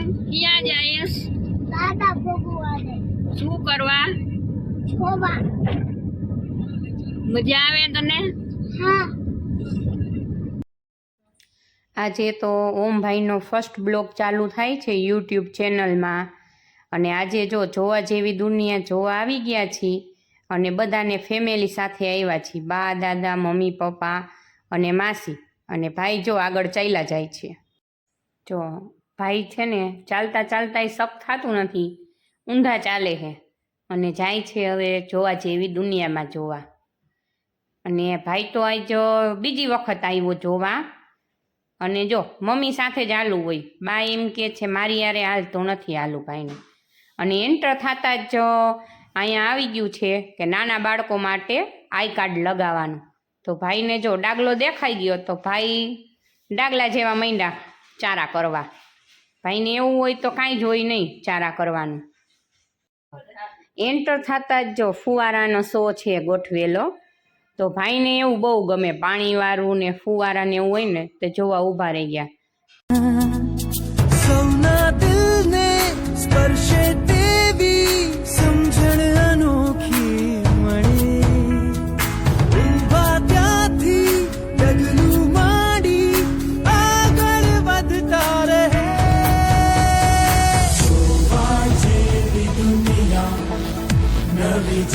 ઓમ ક્યાં જાયસ દાદા ભગવાને શું કરવા? છોવા મજા આવે તને? હા. આજે તો ઓમભાઈનો ફર્સ્ટ બ્લોગ ચાલુ થાય છે યુટ્યુબ ચેનલમાં. અને આજે જો જોવા જેવી દુનિયા જોવા આવી ગયા છીએ અને બધાને ફેમિલી સાથે આવ્યા છીએ બા દાદા મમ્મી પપ્પા અને માસી અને ભાઈ જો આગળ ચાલ્યા જાય છે. જો ભાઈ છે ને ચાલતા ચાલતા એ શક થતું નથી. ઊંધા ચાલે છે અને જાય છે હવે જોવા જેવી દુનિયામાં જોવા. અને ભાઈ તો આજ બીજી વખત આવ્યો જોવા. અને જો, મમ્મી સાથે જ આલું હોય. બા એમ કે છે, મારી યારે હાલતો નથી આલું ભાઈને. અને એન્ટર થતાં જ અહીંયા આવી ગયું છે કે નાના બાળકો માટે આઈ કાર્ડ લગાવવાનું. તો ભાઈને જો ડાગલો દેખાઈ ગયો તો ભાઈ ડાગલા જેવા મૈંડા ચારા કરવા. ભાઈને એવું હોય તો કાંઈ જ હોય નહીં ચારા કરવાનું. એન્ટર થતાં જ જો ફુવારાનો શો છે ગોઠવેલો, તો ભાઈને એવું બહુ ગમે. પાણીવાળું ને ફુવારા ને એવું હોય ને, તે જોવા ઊભા રહી ગયા.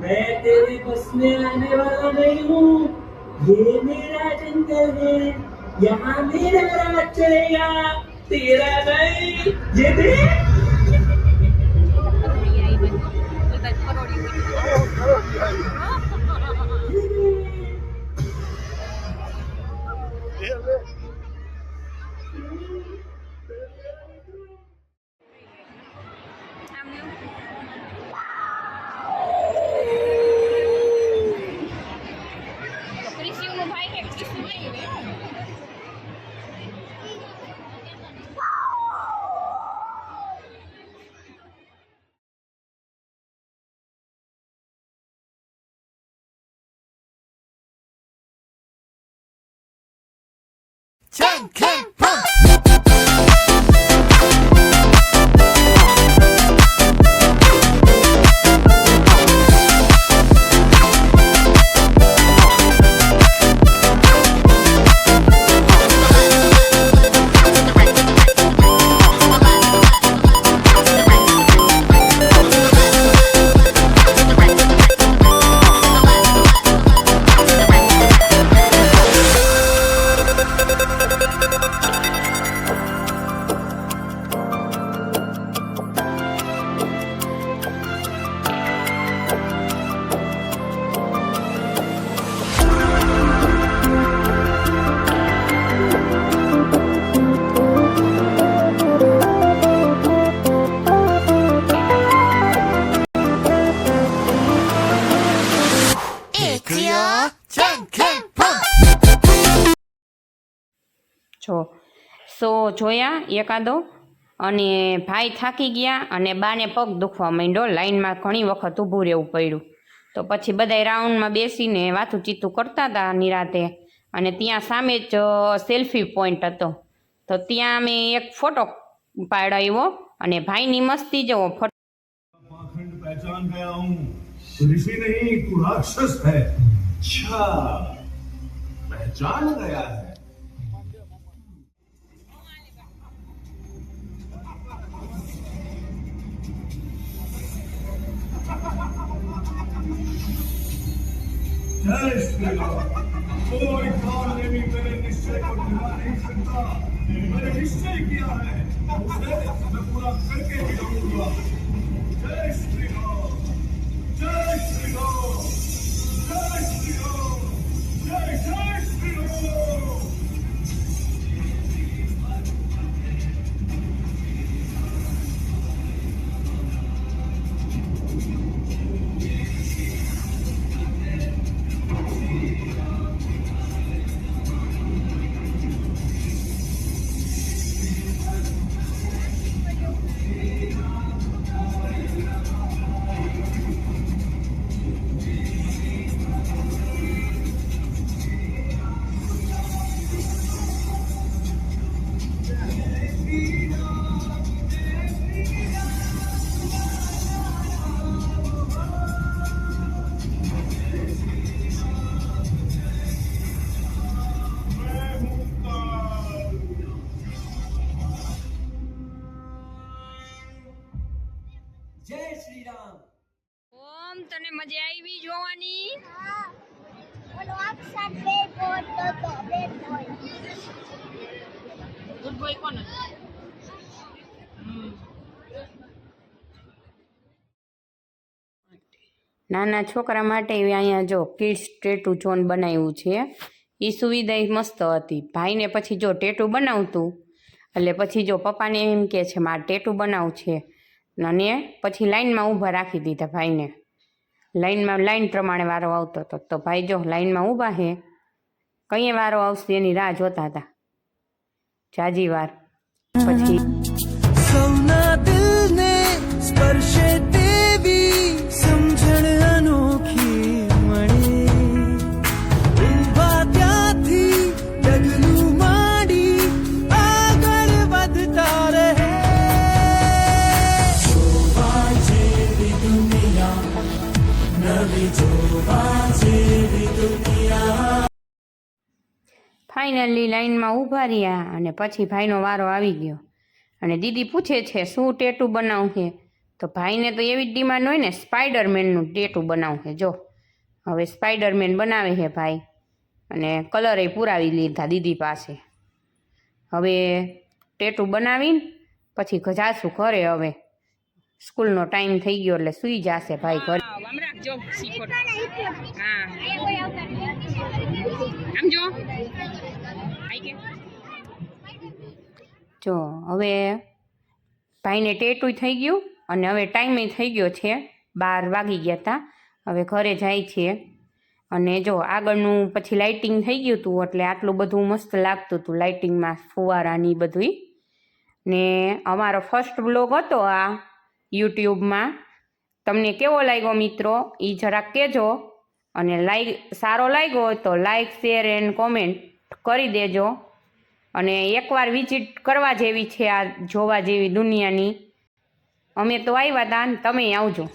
मैं तेरे बस आने वाला नहीं हूँ। ये मेरा जंगल है। यहाँ मेरा राज चलेगा। tỉa ra đây dễ thế Thank you. Kang Kang 이크요 짱캠펑 જો સો જોયા એકાદો? અને ભાઈ થાકી ગયા અને બાને પગ દુખવા માંડ્યો. લાઈનમાં ઘણી વખત ઊભું રહેવું પડ્યું. તો પછી બધા રાઉન્ડમાં બેસીને વાતું ચીતું કરતા હતા નિરાતે. અને ત્યાં સામે જ સેલ્ફી પોઈન્ટ હતો. તો ત્યાં અમે એક ફોટો પાડાવ્યો અને ભાઈની મસ્તી જવો ફટ ગયા હું. ऋषि नहीं तू राक्षस है। अच्छा पहचान गया है। जय श्री राम। कोई काल ने भी मेरे निश्चय को ढुला नहीं सकता। मैंने निश्चय किया है उसे मैं पूरा करके ही रहूँगा। जय Shri Ram. Mexico! Mexico! Mexico! Shri Ram ઓમ તને મજા આવી જોવાની? ગુડ બોય કોણ નાના છોકરા માટે અહીંયા જો કિડ્સ ટેટુ ઝોન બનાવ્યું છે. એ સુવિધા મસ્ત હતી. ભાઈને પછી જો ટેટુ બનાવતું એટલે પછી જો પપ્પાને એમ કે છે મારે ટેટુ બનાવું છે. અને પછી લાઈનમાં ઊભા રાખી દીધા ભાઈને. લાઈનમાં, લાઈન પ્રમાણે વારો આવતો હતો. તો ભાઈ જો લાઈનમાં ઊભા હે, કઈએ વારો આવશે એની રાહ જોતા હતા? જાજી વાર. પછી ફાઇનલી લાઈનમાં ઊભા રહ્યા અને પછી ભાઈનો વારો આવી ગયો. અને દીદી પૂછે છે, શું ટેટુ બનાવું છે તો ભાઈને તો એવી જ ડિમાન્ડ હોય ને, સ્પાઈડરમેનનું ટેટુ બનાવું છે જો, હવે સ્પાઈડરમેન બનાવે છે ભાઈ. અને કલરે પુરાવી લીધા દીદી પાસે. હવે ટેટુ બનાવીને પછી જાશું ઘરે હવે. સ્કૂલનો ટાઈમ થઈ ગયો એટલે સૂઈ જશે ભાઈ ઘરે. રાખજો શીખો. હા. આમ જો. આઈ કે જો હવે ભાઈને ટેટુ થઈ ગયું અને હવે ટાઈમે થઈ ગયો છે. બાર વાગી ગયા હતા હવે ઘરે જાય છે. અને જો આગળનું પછી લાઇટિંગ થઈ ગયું હતું એટલે આટલું બધું મસ્ત લાગતું હતું લાઇટિંગમાં ફુવારાની બધું ને અમારો ફર્સ્ટ બ્લોગ હતો આ યુટ્યુબમાં. તમને કેવો લાગ્યો મિત્રો? એ જરાક કહેજો અને લાઈક સારો લાગ્યો હોય તો લાઈક, શેર એન્ડ કોમેન્ટ કરી દેજો. અને એકવાર વિઝિટ કરવા જેવી છે આ જોવા જેવી દુનિયાની. અમે તો આવ્યા હતા તમે આવજો.